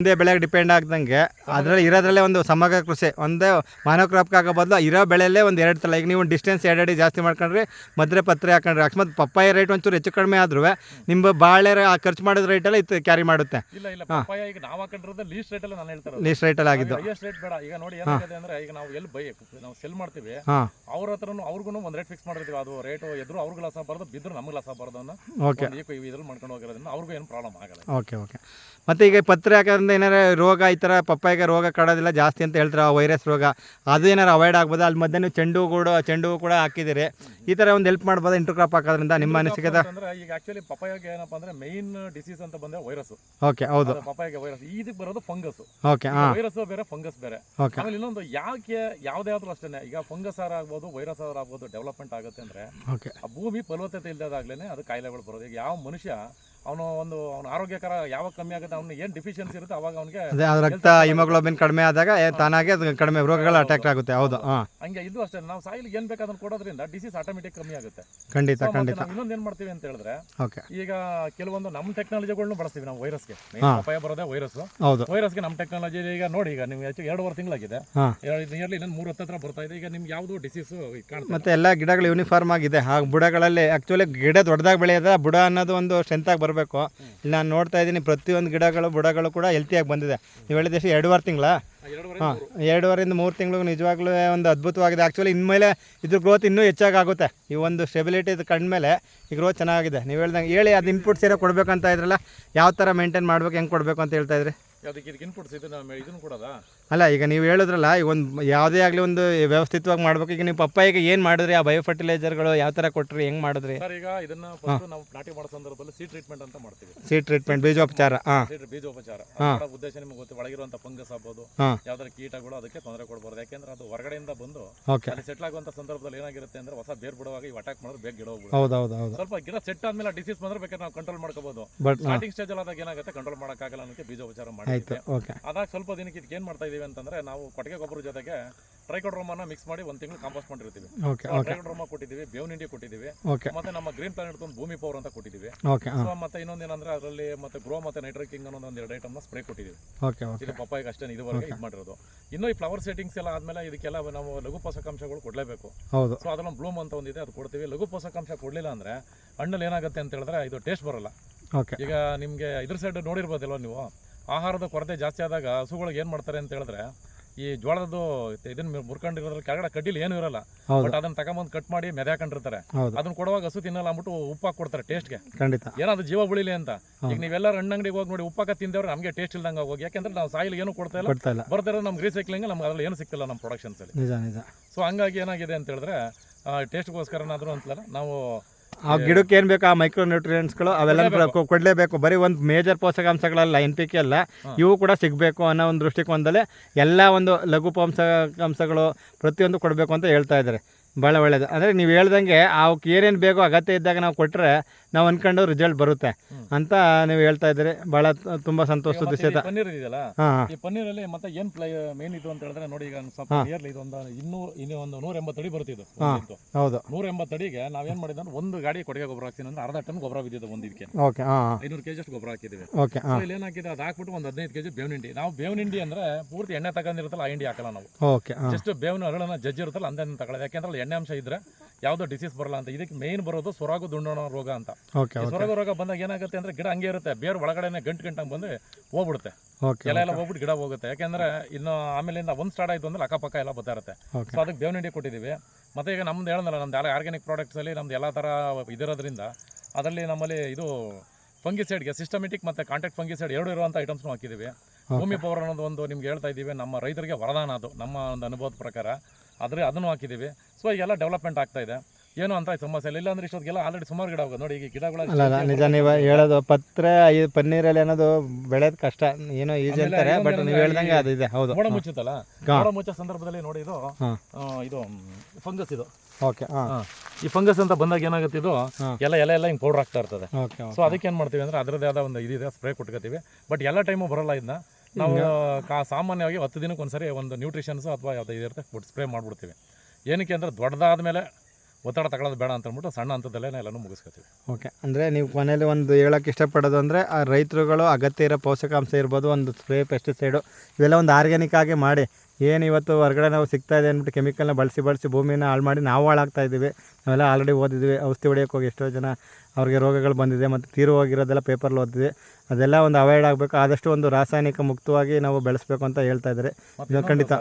ಒಂದೇ ಬೆಳೆಗೆ ಡಿಪೆಂಡ್ ಆಗ್ದಂಗೆ ಅದರಲ್ಲಿ ಇರೋದ್ರಲ್ಲೇ ಒಂದು ಸಮಗ್ರ ಕೃಷಿ ಒಂದೇ ಮಾನೋಕ್ರಾಪ್ ಆಗೋ ಬದಲು ಇರೋ ಬೆಳೆಯಲ್ಲೇ ಒಂದು ಎರಡು ತಲ. ಈಗ ನೀವು ಡಿಸ್ಟೆನ್ಸ್ ಎರಡು ಅಡಿ ಜಾಸ್ತಿ ಮಾಡ್ಕೊಂಡ್ರಿ ಮದ್ರೆ ಪತ್ರೆ ಹಾಕೊಂಡ್ರಿ ಅಕಸ್ಮಾತ್ ಪಪ್ಪಾಯ ರೇಟ್ ಒಂಚೂರು ಹೆಚ್ಚು ಕಡಿಮೆ ಆದ್ರೂ ನಿಮ್ಮ ಬಾಳೆ ಖರ್ಚು ಮಾಡಿದ ರೇಟಲ್ಲಿ ಇದು ಕ್ಯಾರಿ ಮಾಡುತ್ತೆ. ಇಲ್ಲ ಇಲ್ಲ ಪಪ್ಪಾಯ ಈಗ ನಾವು ಹಾಕೊಂಡಿರೋದು ಲೀಸ್ಟ್ ರೇಟ್ ಅಲ್ಲಿ ನಾನು ಹೇಳ್ತಾರೆ ಲೀಸ್ಟ್ ರೇಟಲ್ಲಿ ಆಗಿದ್ದು. ಎಷ್ಟು ರೇಟ್ ಬೇಡ. ಈಗ ನೋಡಿ ಏನಾಗಿದೆ ಅಂದ್ರೆ ಈಗ ನಾವು ಎಲ್ಲಿ ಬೈ ನಾವು ಸೆಲ್ ಮಾಡ್ತೀವಿ ಅವ್ರ ಹತ್ರನು ಅವ್ರಿಗೂ ಒಂದು ರೇಟ್ ಫಿಕ್ಸ್ ಮಾಡಿರ್ತೀವಿ. ಅದು ರೇಟ್ ಎದ್ರು ಅವ್ರಿಗೆ ಲಾಸ್ ಆಗಬಾರ್ದು ಬಿದ್ರು ನಮಗೆ ಲಾಸ್ ಆಗಬಾರ್ದು ಅನ್ನೋ ಓಕೆ ಇದ್ರಲ್ಲಿ ಮಾಡ್ಕೊಂಡು ಹೋಗಿರೋದ್ರಿಂದ ಅವ್ರಿಗೂ ಏನು ಪ್ರಾಬ್ಲಮ್ ಆಗಲ್ಲ. ಓಕೆ ಓಕೆ ಮತ್ತೆ ಈಗ ಪತ್ರೆ ಹಾಕೋದ್ರಿಂದ ಏನಾರ ರೋಗ ಈ ಥರ ಪಪ್ಪಾಯಿಗೆ ರೋಗ ಕಾಡೋದಿಲ್ಲ ಜಾಸ್ತಿ ಅಂತ ಹೇಳ್ತಾರೆ ಆ ವೈರಸ್ ರೋಗ. ಅದು ಏನಾರು ಅವಾಯ್ಡ್ ಆಗ್ಬೋದು? ಅಲ್ಲಿ ಮಧ್ಯೆ ನೀವು ಚೆಂಡು ಕೂಡ ಚೆಂಡು ಕೂಡ ಹಾಕಿದ್ದೀರಿ. ಈ ಥರ ಒಂದು ಹೆಲ್ಪ್ ಮಾಡ್ಬೋದು? ಇಂಟರ್ ಕ್ರಾಪ್ ಹಾಕೋದ್ರಿಂದ ನಿಮ್ಮ ಅನಿಸಿಕೆ ಅಂದ್ರೆ ಈಗ ಆಕ್ಚುಲಿ ಪಪ್ಪಾಯಗೆ ಏನಪ್ಪಾ ಅಂದ್ರೆ ಮೈನ್ ಡಿಸೀಸ್ ಅಂತ ಬಂದ್ರೆ ವೈರಸ್. ಓಕೆ ಹೌದು. ಪಪ್ಪಾಯಗೆ ವೈರಸ್. ಇದಕ್ಕೆ ಬರೋದು ಫಂಗಸ್ ಓಕೆ ವೈರಸ್ ಬೇರೆ ಫಂಗಸ್ ಬೇರೆ. ಓಕೆ ಆಮೇಲೆ ಇನ್ನೊಂದು ಯಾಕೆ ಯಾವುದೇ ಆದ್ರೂ ಅಷ್ಟೇ ಈಗ ಫಂಗಸ್ ಆರ್ ಆಗ್ಬೋದು ವೈರಸ್ ಆರ್ ಆಗ್ಬೋದು ಡೆವಲಪ್ಮೆಂಟ್ ಆಗುತ್ತೆ ಅಂದ್ರೆ ಓಕೆ ಆ ಭೂಮಿ ಫಲವತ್ತತೆ ಇಲ್ಲದಾಗ್ಲೇನೆ ಅದು ಕಾಯಿಲೆಗಳು ಬರೋದು. ಈಗ ಯಾವ ಮನುಷ್ಯ ಅವನು ಒಂದು ಅವನ ಆರೋಗ್ಯಕರ ಯಾವಾಗ ಕಮ್ಮಿ ಆಗುತ್ತೆ ಅವ್ನು ಏನು ಡಿಫಿಷಿಯನ್ಸಿ ಇರುತ್ತೆ ಅವಾಗ ಅವನಿಗೆ ಅದೇ ಅದು ರಕ್ತ ಹಿಮೋಗ್ಲೋಬಿನ್ ಕಡಿಮೆ ಆದಾಗ ಏ, ತಾನಾಗೆ ಅದು ಕಡಿಮೆ ರೋಗಗಳು ಅಟ್ಯಾಕ್ ಆಗುತ್ತೆ. ಹೌದು. ಹಾಂ. ಹಂಗೆ ಇದು ಅಷ್ಟೇ ನಾವು ಸಾಯಿಲ್ ಏನ್ ಬೇಕಾದನ್ನ ಕೊಡೋದ್ರಿಂದ ಡಿಸೀಸ್ ಆಟೋಮೆಟಿಕ್ ಕಮ್ಮಿ ಆಗುತ್ತೆ. ಖಂಡಿತ So, ಮತ್ತೆ ಖಂಡಿತ. ನಾವು ಇನ್ನೊಂದು ಏನ್ ಮಾಡ್ತೀವಿ ಅಂತ ಹೇಳಿದ್ರೆ ಓಕೆ. ಈಗ ಕೆಲವೊಂದು ನಮ್ಮ ಟೆಕ್ನಾಲಜಿಗಳನ್ನ ಬಳಸ್ತೀವಿ ನಾವು ವೈರಸ್ಗೆ. ಅಪಾಯ ಬರೋದೇ ವೈರಸ್ ಹೌದು. ವೈರಸ್ಗೆ ನಮ್ಮ ಟೆಕ್ನಾಲಜಿ ಈಗ ನೋಡಿ ಈಗ ನಿಮ್ಗೆ ಹೆಚ್ಚು ಎರಡೂವರೆ ತಿಂಗಳಾಗಿದೆ. ಹಾಂ. ನಿಯರ್ಲಿ ಇನ್ನೊಂದು ಮೂರು ಹತ್ತತ್ರ ಬರ್ತಾ ಇದೆ. ಈಗ ನಿಮ್ಗೆ ಯಾವುದು ಡಿಸೀಸ್ ಕಾಣ್ತಾ ಮತ್ತೆ ಎಲ್ಲ ಗಿಡಗಳು ಯೂನಿಫಾರ್ಮ್ ಆಗಿದೆ. ಹಾಗೆ ಬುಡಗಳಲ್ಲಿ ಆಕ್ಚುಲಿ ಗಿಡ ದೊಡ್ಡದಾಗಿ ಬೆಳೆಯೋದ ಬುಡ ಅನ್ನೋದು ಒಂದು ಸ್ಟ್ರೆಂತಾಗಿ ಬರಬೇಕು. ಇಲ್ಲಿ ನಾನು ನೋಡ್ತಾ ಇದ್ದೀನಿ ಪ್ರತಿಯೊಂದು ಗಿಡಗಳು ಬುಡಗಳು ಕೂಡ ಹೆಲ್ತಿಯಾಗಿ ಬಂದಿದೆ. ನೀವು ಹೇಳಿದ ಎಷ್ಟು ಎರಡೂವರೆ ತಿಂಗಳ? ಹಾಂ ಎರಡೂವರೆಯಿಂದ ಮೂರು ತಿಂಗಳು ನಿಜವಾಗ್ಲೂ ಒಂದು ಅದ್ಭುತವಾಗಿದೆ. ಆ್ಯಕ್ಚುಲಿ ಇನ್ಮೇಲೆ ಇದ್ರ ಗ್ರೋತ್ ಇನ್ನೂ ಹೆಚ್ಚಾಗುತ್ತೆ ಈ ಒಂದು ಸ್ಟೆಬಿಲಿಟಿ ಇದು ಕಂಡ್ಮೇಲೆ ಈ ಗ್ರೋತ್ ಚೆನ್ನಾಗಿದೆ. ನೀವು ಹೇಳ್ದಂಗೆ ಹೇಳಿ ಅದು ಇನ್ಪುಟ್ಸ್ ಏನೋ ಕೊಡಬೇಕಂತ ಇದ್ರಲ್ಲ ಯಾವ ಥರ ಮೇಂಟೈನ್ ಮಾಡ್ಬೇಕು ಹೆಂಗೆ ಕೊಡಬೇಕು ಅಂತ ಹೇಳ್ತಾ ಇದ್ರಿ? ಅದಕ್ಕೆ ಇದಕ್ಕೆ ಇನ್ಪುಟ್ಸ್ ಇದನ್ನ ಇದನ್ನು ಕೊಡೋದಾ ಅಲ್ಲ ಈಗ ನೀವು ಹೇಳಿದ್ರಲ್ಲ ಈಗ ಒಂದು ಯಾವುದೇ ಆಗಲಿ ಒಂದು ವ್ಯವಸ್ಥಿತವಾಗಿ ಮಾಡಬೇಕು. ಈಗ ನೀವು ಈಗ ಏನು ಮಾಡಿದ್ರಿ? ಆ ಬಯೋ ಫರ್ಟಿಲೈಸರ್ಗಳು ಯಾವ ಥರ ಕೊಟ್ರಿ? ಹೆಂಗೆ ಮಾಡಿದ್ರಿ? ಸರ್ ಈಗ ಇದನ್ನ ಫಸ್ಟ್ ನಾವು ನಾಟಿ ಮಾಡೋ ಸಂದರ್ಭದಲ್ಲಿ ಸೀ ಟ್ರೀಟ್ಮೆಂಟ್ ಅಂತ ಮಾಡ್ತೀವಿ. ಸೀಡ್ ಟ್ರೀಟ್ಮೆಂಟ್ ಬೀಜೋಪಚಾರ ಹಾಂ. ಸೀಡ್ ಬೀಜೋಪಚಾರ. ಅದು ಮಾಡೋ ಉದ್ದೇಶ ನಿಮಗೆ ಗೊತ್ತು ಒಳಗಿರುವಂತ ಫಂಗಸ್ ಆಗ್ಬೋದು ಹಾಂ. ಯಾವ್ದಾರ ಕೀಟಗಳು ಅದಕ್ಕೆ ತೊಂದರೆ ಕೊಡಬಾರ್ದು. ಯಾಕೆಂದ್ರೆ ಅದು ಹೊರಗಡೆಯಿಂದ ಬಂದು ಓಕೆ ಅಲ್ಲಿ ಸೆಟ್ಲ್ ಆಗುವಂತ ಸಂದರ್ಭದಲ್ಲಿ ಏನಾಗಿರುತ್ತೆ ಅಂದ್ರೆ ಹೊಸ ಬೇರ್ ಬಿಡುವಾಗ ಈ ಅಟ್ಯಾಕ್ ಮಾಡಿದ್ರೆ ಬೇಗ ಗಿಡ ಹೋಗ್ಬಿಡುತ್ತೆ. ಹೌದು ಹೌದು. ಹೌದು ಸ್ವಲ್ಪ ಗಿಡ ಸೆಟ್ ಆದ್ಮೇಲೆ ಡಿಸೀಸ್ ಬಂದ್ರೆ ಬೇಕಾದ್ರೆ ನಾವು ಕಂಟ್ರೋಲ್ ಮಾಡ್ಕೋಬಹುದು ಬಟ್ ಸ್ಟಾರ್ಟಿಂಗ್ ಸ್ಟೇಜ್ ಅಲ್ಲಿ ಆದಾಗ ಏನಾಗುತ್ತೆ? ಕಂಟ್ರೋಲ್ ಮಾಡೋಕ್ಕಾಗಲ್ಲ ಅನ್ನೋಕೆ ಬೀಜೋಪಚಾರ ಆಯಿತು ಮಾಡಿದ್ವಿ ಓಕೆ ಅದಾಗ ಸ್ವಲ್ಪ ದಿನಕ್ಕೆ ಇದಕ್ಕೆ ಏನ್ ಮಾಡ್ತಾ ಇದೀವಿ? ಅಂತಂದ್ರೆ ನಾವು ಕೊಟ್ಟಿಗೆ ಗೊಬ್ಬರ ಜೊತೆಗೆ ಟ್ರೈಕೋಡ್ರೋಮನ ಮಿಕ್ಸ್ ಮಾಡಿ ಒಂದ್ ತಿಂಗಳು ಕಾಂಪೋಸ್ಟ್ ಮಾಡಿರ್ತೀವಿ. ಟ್ರೈಕೋಡ್ರೋಮ ಕೊಟ್ಟಿದ್ದೀವಿ ಬೇವಿನ ಇಂಡಿ ಕೊಟ್ಟಿದ್ದೀವಿ ಮತ್ತೆ ನಮ್ಮ ಗ್ರೀನ್ ಪ್ಲಾನೆಟ್ ಒಂದು ಭೂಮಿ ಪವರ್ ಅಂತ ಕೊಟ್ಟಿದ್ದೀವಿ ಸೊ ಮತ್ತೆ ಇನ್ನೊಂದು ಏನಂದ್ರೆ ಅದರಲ್ಲಿ ಮತ್ತೆ ಗ್ರೋ ಮತ್ತೆ ನೈಟ್ರೋಕಿಂಗ್ ಅನ್ನೋ ಒಂದು ಎರಡು ಐಟಮ್ನ ಸ್ಪ್ರೇ ಕೊಟ್ಟಿದ್ದೀವಿ ಇದು ಪಪ್ಪಾಯಿಗೆ ಅಷ್ಟೇ ಇದುವರೆಗೆ ಇದು ಮಾಡಿರೋದು. ಇನ್ನು ಈ ಫ್ಲವರ್ ಸೆಟ್ಟಿಂಗ್ಸ್ ಎಲ್ಲ ಆದ್ಮೇಲೆ ಇದಕ್ಕೆಲ್ಲ ನಾವು ಲಘು ಪೋಷಕಾಂಶಗಳು ಕೊಡಲೇಬೇಕು. ಸೊ ಅದನ್ನ ಬ್ಲೂಮ್ ಅಂತ ಒಂದಿದೆ ಅದು ಕೊಡ್ತೀವಿ. ಲಘು ಪೋಷಕಾಂಶ ಕೊಡಲಿಲ್ಲ ಅಂದ್ರೆ ಹಣ್ಣಲ್ಲಿ ಏನಾಗುತ್ತೆ ಅಂತ ಹೇಳಿದ್ರೆ ಇದು ಟೇಸ್ಟ್ ಬರಲ್ಲ. ಈಗ ನಿಮಗೆ ಇದ್ರ ಸೈಡ್ ನೋಡಿರ್ಬೋದಲ್ವ ನೀವು? ಆಹಾರದ ಕೊರತೆ ಜಾಸ್ತಿ ಆದಾಗ ಹಸುಗಳಿಗೆ ಏನು ಮಾಡ್ತಾರೆ ಅಂತ ಹೇಳಿದ್ರೆ ಈ ಜೋಳದ್ದು ಇದನ್ನ ಮುರ್ಕೊಂಡಿರೋದ್ರಲ್ಲಿ ಕೆಳಗಡೆ ಕಡ್ಡಿಲಿ ಏನೂ ಇರಲ್ಲ. ಬಟ್ ಅದನ್ನ ತಗೊಂಬಂದು ಕಟ್ ಮಾಡಿ ಮೆದೆ ಹಾಕೊಂಡಿರ್ತಾರೆ. ಅದನ್ನ ಕೊಡುವಾಗ ಹಸು ತಿನ್ನಲ್ಲ ಅಂದ್ಬಿಟ್ಟು ಉಪ್ಪು ಹಾಕಿ ಕೊಡ್ತಾರೆ ಟೇಸ್ಟ್ಗೆ ಖಂಡಿತ. ಏನಾದ್ರು ಜೀವ ಉಳಿಲಿ ಅಂತ. ಈಗ ನೀವೆಲ್ಲರೂ ಹಣ್ಣಂಗಡಿಗೆ ಹೋಗಿ ನೋಡಿ ಉಪ್ಪಾಕ ತಿಂದವ್ರು ನಮಗೆ ಟೇಸ್ಟ್ ಇಲ್ದಂಗೆ ಹೋಗಿ ಯಾಕಂದ್ರೆ ನಾವು ಸಾಯಿಲ್ ಏನು ಕೊಡ್ತಾ ಇಲ್ಲ. ಕೊಡ್ತಾ ಇಲ್ಲ. ಬರ್ತಿರೋ ನಮ್ಗೆ ರೀಸೈಕ್ಲಿಂಗ್ ನಮ್ಗೆ ಅದ್ರಲ್ಲಿ ಏನು ಸಿಕ್ತಿಲ್ಲ ನಮ್ಮ ಪ್ರೊಡಕ್ಷನ್ಸಲ್ಲಿ ನಿಜ ನಿಜ. ಸೊ ಹಂಗಾಗಿ ಏನಾಗಿದೆ ಅಂತ ಹೇಳಿದ್ರೆ ಟೇಸ್ಟ್ಗೋಸ್ಕರನಾದ್ರೂ ಅಂತಲ್ಲ ನಾವು ಆ ಗಿಡಕ್ಕೆ ಏನು ಬೇಕು ಆ ಮೈಕ್ರೋ ನ್ಯೂಟ್ರಿಯೆಂಟ್ಸ್ಗಳು ಅವೆಲ್ಲ ಕೊಡಲೇಬೇಕು. ಬರೀ ಒಂದು ಮೇಜರ್ ಪೋಷಕಾಂಶಗಳಲ್ಲ ಎನ್ ಪಿ ಕೆ ಅಲ್ಲ ಇವು ಕೂಡ ಸಿಗಬೇಕು ಅನ್ನೋ ಒಂದು ದೃಷ್ಟಿಕೋನದಲ್ಲಿ ಎಲ್ಲ ಒಂದು ಲಘು ಪೋಷಕಾಂಶಗಳು ಪ್ರತಿಯೊಂದು ಕೊಡಬೇಕು ಅಂತ ಹೇಳ್ತಾ ಇದ್ದಾರೆ. ಭಾಳ ಒಳ್ಳೆಯದು ಅಂದರೆ ನೀವು ಹೇಳ್ದಂಗೆ ಅವಕ್ಕೆ ಏನೇನು ಬೇಕೋ ಅಗತ್ಯ ಇದ್ದಾಗ ನಾವು ಕೊಟ್ಟರೆ ನಾವು ಅಂದ್ಕೊಂಡು ರಿಸಲ್ಟ್ ಬರುತ್ತೆ. ಅಂತ ನೀವು ಹೇಳ್ತಾ ಇದ್ದೀರಿ. ಬಹಳ ತುಂಬಾ ಸಂತೋಷ ವಿಷಯ ಪನ್ನೀರ್ ಇದೆಯಲ್ಲ? ಹಾಂ. ಈ ಪನ್ನೀರಲ್ಲಿ ಮತ್ತೆ ಏನ್ ಪ್ಲೈ ಮೇನ್ ಇದು ಅಂತ ಹೇಳಿದ್ರೆ ನೋಡಿ ಈಗ ಸ್ವಲ್ಪ ನಿಯರ್ಲಿ ಇದೊಂದು ಇನ್ನೂ ಇನ್ನೂ ಒಂದು ನೂರ ಎಂಬತ್ತು ಅಡಿ ಬರುತ್ತೆ ಇದು ಹೌದು. ನೂರ ಎಂಬತ್ತು ಅಡಿಗೆ ನಾವೇನ್ ಮಾಡಿದ್ವಿ ಅಂದ್ರೆ ಒಂದು ಗಾಡಿ ಕೊಡುಗೆ ಗೊಬ್ಬರ ಹಾಕ್ತೀನಿ ಅಂದ್ರೆ ಅರ್ಧ ಟನ್ ಗೊಬ್ಬರ ಬಿದ್ದಿದೆ ಒಂದು ಇದಕ್ಕೆ. ಓಕೆ ಹಾಂ ಐನೂರು ಕೆಜಿ ಅಷ್ಟು ಗೊಬ್ಬರ ಹಾಕಿದ್ದೀವಿ. ಓಕೆ ಇಲ್ಲಿ ಏನಾಕಿದೆ ಅದು ಹಾಕ್ಬಿಟ್ಟು ಒಂದು ಹದಿನೈದು ಕೆಜಿ ಬೇವಿನ ಹಿಂಡಿ. ನಾವು ಬೇವಿನ ಹಿಂಡಿ ಅಂದ್ರೆ ಪೂರ್ತಿ ಎಣ್ಣೆ ತಗೊಂಡಿರುತ್ತಲ್ಲ ಆ ಹಿಂಡಿ ಹಾಕಲ್ಲ ನಾವು. ಓಕೆ ಜಸ್ಟ್ ಬೇವಿನ ಅರಳನ್ನ ಜಜ್ಜಿ ಇರುತ್ತಲ್ಲ ಅಂದ ತಗೊಳ್ಳೋದು ಯಾಕೆಂದ್ರೆ ಅಲ್ಲಿ ಎಣ್ಣೆ ಅಂಶ ಇದ್ರೆ ಯಾವುದೋ ಡಿಸೀಸ್ ಬರಲ್ಲ ಅಂತ. ಇದಕ್ಕೆ ಮೇನ್ ಬರೋದು ಸೊರಾಗು ದುಂಡೋಣ ರೋಗ ಅಂತ. ಓಕೆ ಹೊರಗೆ ರೋಗ ಬಂದಾಗ ಏನಾಗುತ್ತೆ ಅಂದ್ರೆ ಗಿಡ ಹಂಗೆ ಇರುತ್ತೆ. ಬೇರೆ ಒಳಗಡೆನೆ ಗಂಟು ಗಂಟಂಗೆ ಬಂದು ಹೋಗ್ಬಿಡುತ್ತೆ. ಎಲ್ಲ ಎಲೆ ಎಲ್ಲ ಹೋಗ್ಬಿಟ್ಟು ಗಿಡ ಹೋಗುತ್ತೆ. ಯಾಕೆಂದ್ರೆ ಇನ್ನು ಆಮೇಲಿಂದ ಒಂದು ಸ್ಟಾರ್ಟ್ ಆಯ್ತು ಅಂದ್ರೆ ಅಕ್ಕಪಕ್ಕ ಎಲ್ಲ ಬರ್ತಾ ಇರುತ್ತೆ. ಸೊ ಅದಕ್ಕೆ ಬೇವಿನ ಹಿಂಡಿ ಕೊಟ್ಟಿದ್ದೀವಿ. ಮತ್ತೆ ಈಗ ನಮ್ದು ಹೇಳೋದಲ್ಲ ನಮ್ದು ಎಲ್ಲ ಆರ್ಗ್ಯಾನಿಕ್ ಪ್ರಾಡಕ್ಟ್ಸಲ್ಲಿ ನಮ್ದು ಎಲ್ಲ ಥರ ಇದಿರೋದ್ರಿಂದ ಅದರಲ್ಲಿ ನಮ್ಮಲ್ಲಿ ಇದು ಫಂಗಿಸೈಡ್ಗೆ ಸಿಸ್ಟಮೆಟಿಕ್ ಮತ್ತು ಕಾಂಟ್ಯಾಕ್ಟ್ ಫಂಗಿಸೈಡ್ ಎರಡು ಇರುವಂಥ ಐಟಮ್ಸ್ನು ಹಾಕಿದ್ದೀವಿ. ಭೂಮಿ ಪವರ್ ಅನ್ನೋದು ಒಂದು ನಿಮ್ಗೆ ಹೇಳ್ತಾ ಇದ್ದೀವಿ. ನಮ್ಮ ರೈತರಿಗೆ ವರದಾನ ಅದು ನಮ್ಮ ಒಂದು ಅನುಭವದ ಪ್ರಕಾರ. ಆದರೆ ಅದನ್ನು ಹಾಕಿದ್ದೀವಿ. ಸೊ ಈಗೆಲ್ಲ ಡೆವಲಪ್ಮೆಂಟ್ ಆಗ್ತಾ ಇದೆ. ಏನು ಅಂತ ಸಮಸ್ಯೆ ಇಲ್ಲ. ಇಲ್ಲಾಂದ್ರೆ ಇಷ್ಟೊತ್ತಿಗೆಲ್ಲ ಆಲ್ರೆಡಿ ಸುಮಾರು ಗಿಡ ಹೋಗೋದು. ನೋಡಿ ಈಗ ಗಿಡಗಳ ಅಲ್ಲ ಅಲ್ಲ ನಿಜ ನೀವು ಹೇಳೋದು ಪತ್ರೆ ಈ ಪನ್ನೀರಲ್ಲಿ ಅನ್ನೋದು ಬೆಳೆಯೋದು ಕಷ್ಟ. ಏನೋ ಈಜಿ ಅಂತಾರೆ ಬಟ್ ನೀವು ಹೇಳ್ದಂಗೆ ಅದು ಇದೆ. ಹೌದು. ಮೋಡ ಮುಚ್ಚುತ್ತಲ್ಲ. ಮೋಡ ಮುಚ್ಚೋ ಸಂದರ್ಭದಲ್ಲಿ ನೋಡಿ ಇದು ಇದು ಫಂಗಸ್ ಇದು. ಓಕೆ ಈ ಫಂಗಸ್ ಅಂತ ಬಂದಾಗ ಏನಾಗುತ್ತೆ ಇದು? ಎಲ್ಲ ಎಲ್ಲ ಎಲೆ ಎಲ್ಲ ಹಿಂಗೆ ಪೌಡರ್ ಆಗ್ತಾ ಇರ್ತದೆ. ಸೊ ಅದಕ್ಕೆ ಏನು ಮಾಡ್ತೀವಿ ಅಂದ್ರೆ ಅದರದೇ ಆದ ಒಂದು ಇದಿದೆ ಸ್ಪ್ರೇ ಕೊಟ್ಕೋತೀವಿ. ಬಟ್ ಎಲ್ಲ ಟೈಮು ಬರಲ್ಲ ಇದನ್ನ ನಾವು ಕಾ ಸಾಮಾನ್ಯವಾಗಿ ಹತ್ತು ದಿನಕ್ಕೆ ಒಂದ್ಸರಿ ಒಂದು ನ್ಯೂಟ್ರಿಷನ್ಸ್ ಅಥವಾ ಯಾವ್ದು ಇದಿರುತ್ತೆ ಸ್ಪ್ರೇ ಮಾಡಿಬಿಡ್ತೀವಿ. ಏನಕ್ಕೆ ಅಂದರೆ ದೊಡ್ಡದಾದ ಮೇಲೆ ಒತ್ತಡ ತಗೊಳ್ಳೋದು ಬೇಡ ಅಂತ ಅಂದ್ಬಿಟ್ಟು ಸಣ್ಣ ಹಂತದಲ್ಲೇ ಎಲ್ಲನೂ ಮುಗಿಸ್ಕೊತೀವಿ. ಓಕೆ ಅಂದರೆ ನೀವು ಮನೇಲಿ ಒಂದು ಹೇಳೋಕ್ಕೆ ಇಷ್ಟಪಡೋದು ಅಂದರೆ ಆ ರೈತರುಗಳು ಅಗತ್ಯ ಇರೋ ಪೋಷಕಾಂಶ ಇರ್ಬೋದು ಒಂದು ಸ್ಪ್ರೇ ಪೆಸ್ಟಿಸೈಡು ಇವೆಲ್ಲ ಒಂದು ಆರ್ಗ್ಯಾನಿಕ್ ಆಗಿ ಮಾಡಿ ಏನು ಇವತ್ತು ಹೊರಗಡೆ ನಾವು ಸಿಗ್ತಾ ಇದೆ ಅಂದ್ಬಿಟ್ಟು ಕೆಮಿಕಲ್ನ ಬಳಸಿ ಬಳಸಿ ಭೂಮಿನ ಹಾಳು ಮಾಡಿ ನಾವು ಹಾಳಾಗ್ತಾ ಇದ್ದೀವಿ ನಾವೆಲ್ಲ ಆಲ್ರೆಡಿ ಓದಿದ್ವಿ ಔಷಧಿ ಹೊಡಿಯೋಕೆ ಹೋಗಿ ಎಷ್ಟೋ ಜನ ಅವ್ರಿಗೆ ರೋಗಗಳು ಬಂದಿದೆ ಮತ್ತು ತೀರು ಹೋಗಿರೋದೆಲ್ಲ ಪೇಪರ್ಲ್ಲಿ ಓದಿದ್ವಿ ಅದೆಲ್ಲ ಒಂದು ಅವಾಯ್ಡ್ ಆಗಬೇಕು ಆದಷ್ಟು ಒಂದು ರಾಸಾಯನಿಕ ಮುಕ್ತವಾಗಿ ನಾವು ಬೆಳೆಸಬೇಕು ಅಂತ ಹೇಳ್ತಾ ಇದ್ದಾರೆ. ಇದು ಖಂಡಿತ.